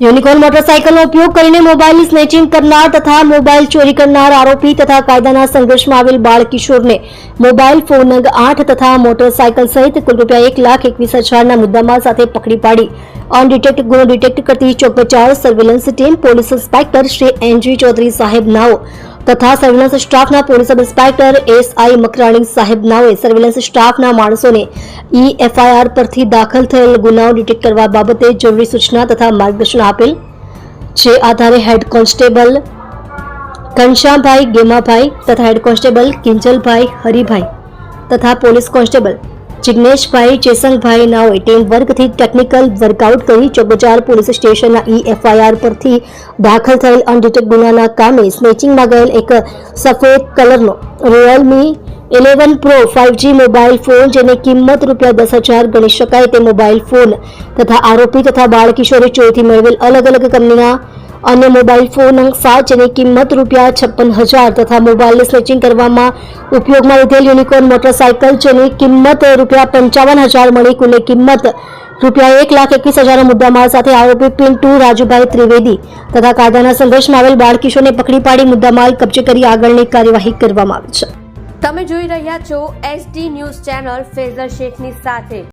Unicorn મોટરસાયકલનો ઉપયોગ કરીને mobile snatching કરનાર તથા મોબાઈલ ચોરી કરનાર આરોપી તથા કાયદાના સંઘર્ષમાં આવેલ બાળ કિશોરને મોબાઈલ ફોન અંગ આઠ તથા મોટરસાયકલ સહિત કુલ રૂપિયા એક લાખ એકવીસ હજારના મુદ્દામાલ સાથે પકડી પાડી. અનડિટેક્ટ ગુનો ડિટેક્ટ કરતી ચોકચાર surveillance team police inspector Shri N G Chaudhary સાહેબ નાઓ તથા સર્વેલન્સ સ્ટાફના police sub inspector S I Makrani સાહેબ નાઓએ સર્વેલન્સ સ્ટાફના માણસોને ઈ એફઆઈઆર પરથી દાખલ થયેલ ગુનાઓ ડિટેક્ટ કરવા બાબતે જરૂરી સૂચના તથા માર્ગદર્શન આપેલ જે આધારે હેડ કોન્સ્ટેબલ ઘનશ્યામભાઈ ગેમાભાઈ તથા હેડ કોન્સ્ટેબલ કિંજલભાઈ હરિભાઈ તથા પોલીસ કોન્સ્ટેબલ જિગ્નેશભાઈ ચેસંગભાઈ નાઓએ ટીમ વર્કથી ટેકનિકલ વર્કઆઉટ કરી ચોકબજાર પોલીસ સ્ટેશનના ઈ એફઆઈઆર પરથી દાખલ થયેલ અનડિટેક્ટ ગુનાના કામે સ્નેચિંગમાં ગયેલ એક સફેદ કલરનો Realme eleven pro five G mobile phone જેની કિંમત રૂપિયા દસ હજાર ગણી શકાય તે મોબાઈલ ફોન તથા આરોપી તથા બાળકિશોરે ચોરીથી મેળવેલ અલગ અલગ કંપનીના અન્ય મોબાઈલ ફોન અંક સાચ જેની કિંમત રૂપિયા છપ્પન હજાર તથા મોબાઈલને સ્નેચિંગ કરવામાં ઉપયોગમાં લીધેલ યુનિકોર્ન મોટરસાયકલ જેની કિંમત રૂપિયા પંચાવન હજાર મળી, કુલે કિંમત રૂપિયા એક લાખ એકવીસ હજાર મુદ્દામાલ સાથે આરોપી પિન્ટુ રાજુભાઈ ત્રિવેદી તથા કાયદાના સંઘર્ષમાં આવેલ બાળકિશોરને પકડી પાડી મુદ્દામાલ કબજે કરી આગળની કાર્યવાહી કરવામાં આવી છે. તમે જોઈ રહ્યા છો એસડી ન્યૂઝ ચેનલ ફેઝર શેખની સાથે.